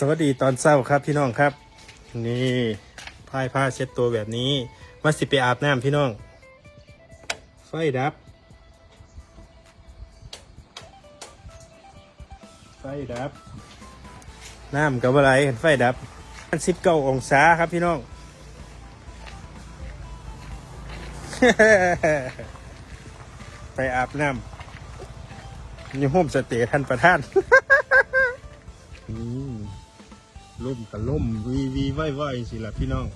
สวัสดีตอนเช้าครับพี่น้องครับ นี่พายผ้าเช็ดตัวแบบนี้มาสิไปอาบน้ำพี่น้อง ไฟดับ ไฟดับ น้ำกับอะไรไฟดับมันสิบเก้าองศาครับพี่น้อง ไปอาบน้ำนี่โฮมสเตย์ท่านประธานนี่ ล่มกับล่มวีวีไหวไหวสิล่ะพี่น้อง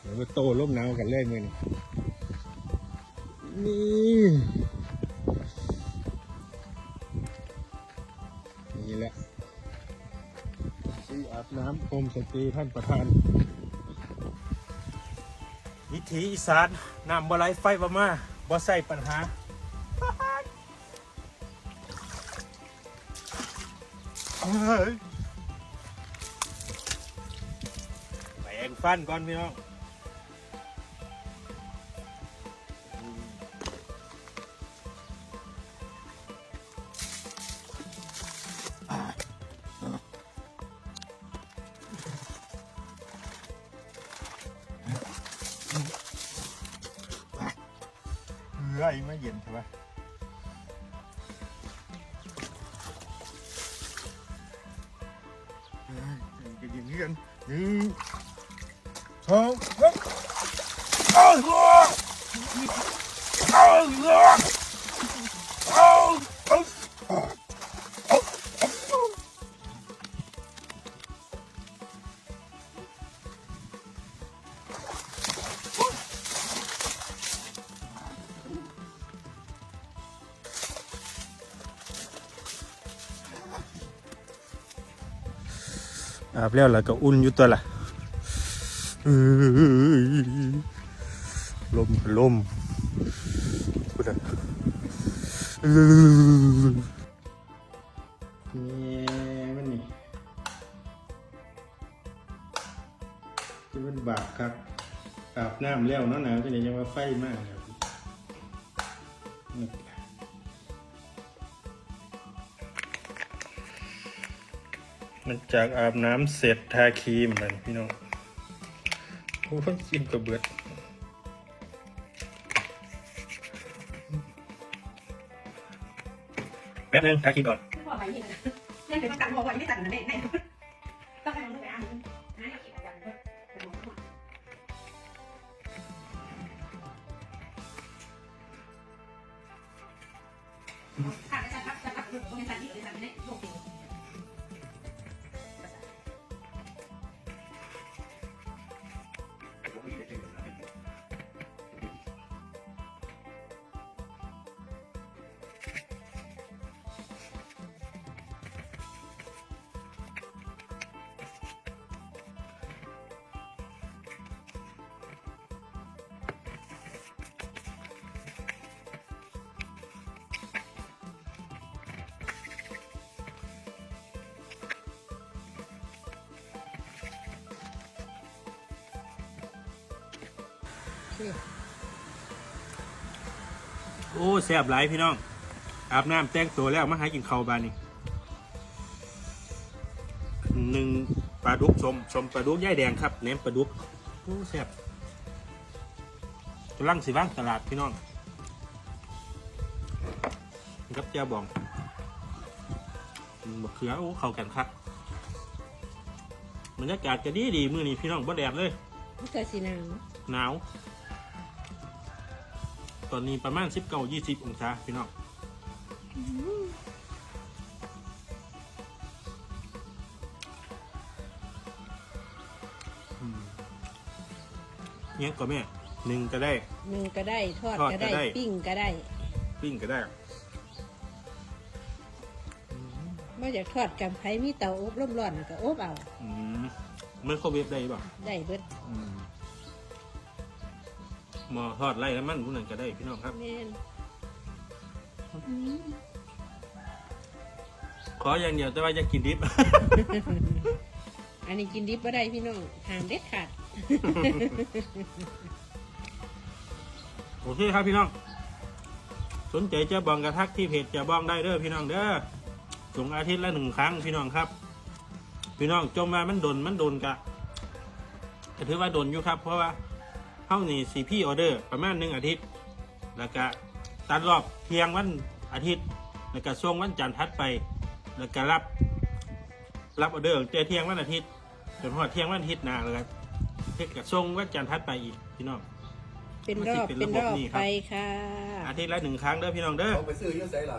เดี๋ยวมาโตล่มหนาวกันเลยมือนี่นี่นี่แหละที่อาบน้ำโฮมสเตย์ท่านประธาน วิถีอีสานน้ำบ่ไหลไฟบ่มาบ่ใส่ปัญหาเอ้ย งฟันก่อนพี่น้องเรื่อยไม่เย็นใช่ไหมกินเงี้ยนยื้ วละเอ้ย ลมลมพูดอะเนี่มันนี่ที่มันบาปครับอาบน้ำแล้วเนาะหนาวก็เลยยังว่าไฟมากครับนี่มันจากอาบน้ำเสร็จทาครีมมันพี่น้อง โอ้ยกินกระเบือดแป๊บนึงทาครีมก่อนไม่พอไปนี่นะยังเป็นตังค์พอไปไม่ตังค์นะแม่แม่ต้องให้มันไปอ่านนะให้เก็บอาไว้ด้วยเป็นหมอหมอค่ะจะทักจะทักต้องเป็นสันที่เป็นสันที่โลกเดี โอ้แซ่บหลายพี่น้อง อาบน้ำแต่งตัวแล้วมาหากินข้าวบานนี่หนึ่งปลาดุกสมสมปลาดุกย่ายแดงครับแหนมปลาดุกโอ้แซ่บกำลังสิว่างตลาดพี่น้องกับเจ้าบองบักเขือโอ้เข้ากันครับบรรยากาศจะดีดีมือนี้พี่น้องบ่แดดเลยมันเกิดสีหนาวหนาว ตอนนี้ประมาณสิบเก้ายี่สิบองศาพี่น้องอืมเนี่ยก็แม่หนึ่งก็ได้หนึ่งก็ได้ทอดทอดก็ก็ได้ได้ ปิ้งก็ได้ปิ้งก็ได้ ไม่อยากทอดกับไผ่มีเตาอบร่มร้อนก็อบเอา อืมไมันเขาเวฟได้ป่ะได้เบิดอืม หมอทอดไล่แล้วมันผู้นั้นก็ได้พี่น้องครับ แม่นขออย่างเดียวแต่ว่าอย่ากินดิบ อันนี้กินดิบก็ได้พี่น้องหามเด็ดขาด โอเคครับพี่น้อง สนใจจะบองกระทักที่เพจจะบองได้เด้อพี่น้องเด้อส่งอาทิตย์ละหนึ่งครั้งพี่น้องครับ พี่น้องจมมามันโดนมันโดนกะก็ถือว่าโดนอยู่ครับ เพราะว่า เท่านี่สีพี่ออเดอร์ประมาณหนึ่งอาทิตย์ แล้วก็ตัดรอบเที่ยงวันอาทิตย์ แล้วก็ช่วงวันจันทร์ทัดไป แล้วก็รับ รับออเดอร์เจอเที่ยงวันอาทิตย์จนหอดเที่ยงวันอาทิตย์หนาเลยครับเฮ็ดกับช่วงวันจันทร์ทัดไปอีกพี่น้อง เป็นรอบมันสิเป็เป็นนระรบบอบนี่ครับไปค่ะอาทิตย์ละหนึ่งครั้งเด้อพี่น้องเด้อเอาไปซื้ออยุ่ไสล่ะ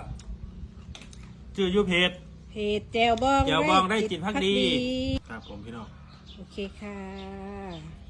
ชื่อยูเพจเพจแจวบองแจวบองได้จิตภักดีภัครับผมพี่น้อง โอเคค่ะ